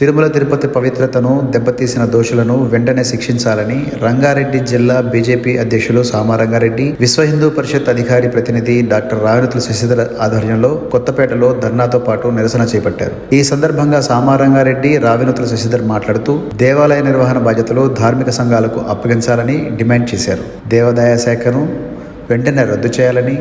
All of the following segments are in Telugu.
తిరుమల తిరుపతి పవిత్రతను దెబ్బతీసిన దోషులను వెంటనే శిక్షించాలని రంగారెడ్డి జిల్లా బీజేపీ అధ్యక్షులు సామారంగారెడ్డి విశ్వ హిందూ పరిషత్ అధికారి ప్రతినిధి డాక్టర్ రావినతుల శశిధర్ ఆధ్వర్యంలో కొత్తపేటలో ధర్నాతో పాటు నిరసన చేపట్టారు. ఈ సందర్భంగా సామారంగారెడ్డి రావినతుల శశిధర్ మాట్లాడుతూ దేవాలయ నిర్వహణ బాధ్యతలు ధార్మిక సంఘాలకు అప్పగించాలని డిమాండ్ చేశారు. దేవాదాయ శాఖను వెంటనే రద్దు చేయాలని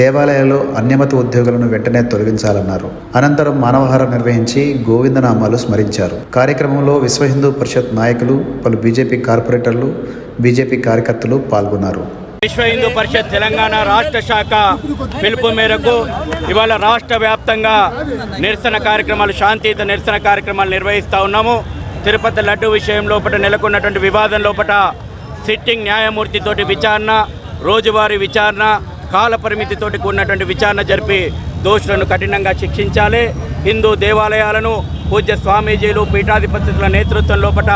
దేవాలయాల్లో అన్యమత ఉద్యోగులను వెంటనే తొలగించాలన్నారు. అనంతరం మానవహారం నిర్వహించి గోవిందనామాలు స్మరించారు. కార్యక్రమంలో విశ్వ హిందూ పరిషత్ నాయకులు పలు బీజేపీ కార్పొరేటర్లు బీజేపీ కార్యకర్తలు పాల్గొన్నారు. విశ్వ హిందూ పరిషత్ తెలంగాణ రాష్ట్ర శాఖ పిలుపు మేరకు ఇవాళ రాష్ట్ర వ్యాప్తంగా నిరసన కార్యక్రమాలు శాంతియుత నిరసన కార్యక్రమాలు నిర్వహిస్తూ ఉన్నాము. తిరుపతి లడ్డు విషయం లోపల నెలకొన్నటువంటి వివాదం లోపల సిట్టింగ్ న్యాయమూర్తితోటి విచారణ రోజువారీ విచారణ కాల పరిమితితోటి కూడినటువంటి విచారణ జరిపి దోషులను కఠినంగా శిక్షించాలి. హిందూ దేవాలయాలను పూజ్య స్వామీజీలు పీఠాధిపతుల నేతృత్వం లోపల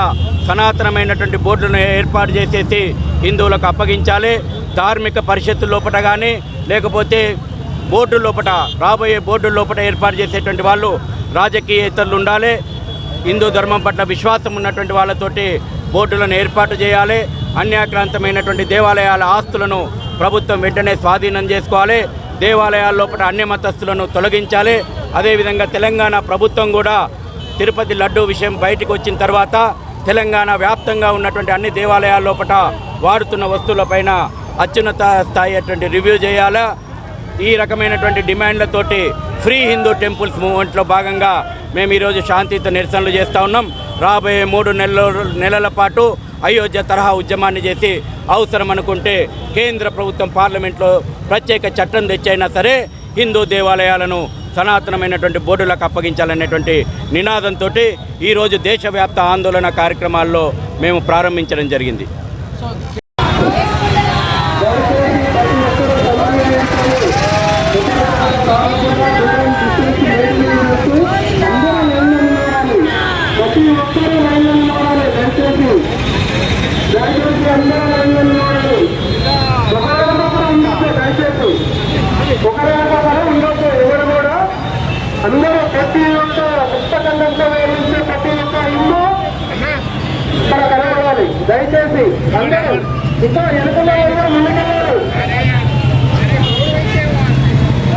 సనాతనమైనటువంటి బోర్డులను ఏర్పాటు చేసేసి హిందువులకు అప్పగించాలి. ధార్మిక పరిషత్తు లోపల కానీ లేకపోతే బోర్డు లోపల రాబోయే బోర్డు లోపల ఏర్పాటు చేసేటువంటి వాళ్ళు రాజకీయేతరులు ఉండాలి. హిందూ ధర్మం పట్ల విశ్వాసం ఉన్నటువంటి వాళ్ళతోటి బోర్డులను ఏర్పాటు చేయాలి. అన్యాక్రాంతమైనటువంటి దేవాలయాల ఆస్తులను ప్రభుత్వం వెంటనే స్వాధీనం చేసుకోవాలి. దేవాలయాల లోపల అన్య మతస్థులను తొలగించాలి. అదేవిధంగా తెలంగాణ ప్రభుత్వం కూడా తిరుపతి లడ్డు విషయం బయటకు వచ్చిన తర్వాత తెలంగాణ వ్యాప్తంగా ఉన్నటువంటి అన్ని దేవాలయాల లోపల వాడుతున్న వస్తువులపైన అత్యున్నత స్థాయి అటువంటి రివ్యూ చేయాలా? ఈ రకమైనటువంటి డిమాండ్లతోటి ఫ్రీ హిందూ టెంపుల్స్ మూవ్మెంట్లో భాగంగా మేము ఈరోజు శాంతియుత నిరసనలు చేస్తూ ఉన్నాం. రాబోయే మూడు నెలల నెలల పాటు అయోధ్య తరహా ఉద్యమాన్ని చేసి అవసరం అనుకుంటే కేంద్ర ప్రభుత్వం పార్లమెంట్లో ప్రత్యేక చట్టం తెచ్చైనా సరే హిందూ దేవాలయాలను సనాతనమైనటువంటి బోర్డులకు అప్పగించాలనేటువంటి నినాదంతో ఈరోజు దేశవ్యాప్త ఆందోళన కార్యక్రమాల్లో మేము ప్రారంభించడం జరిగింది. అందరూ ప్రతి ఒక్క పుస్తకంలో వేయించే ప్రతి ఒక్క ఇల్లు ఇక్కడ కనబడాలి దయచేసి అందరూ ఇక్కడ వెనుకలో ఎవరు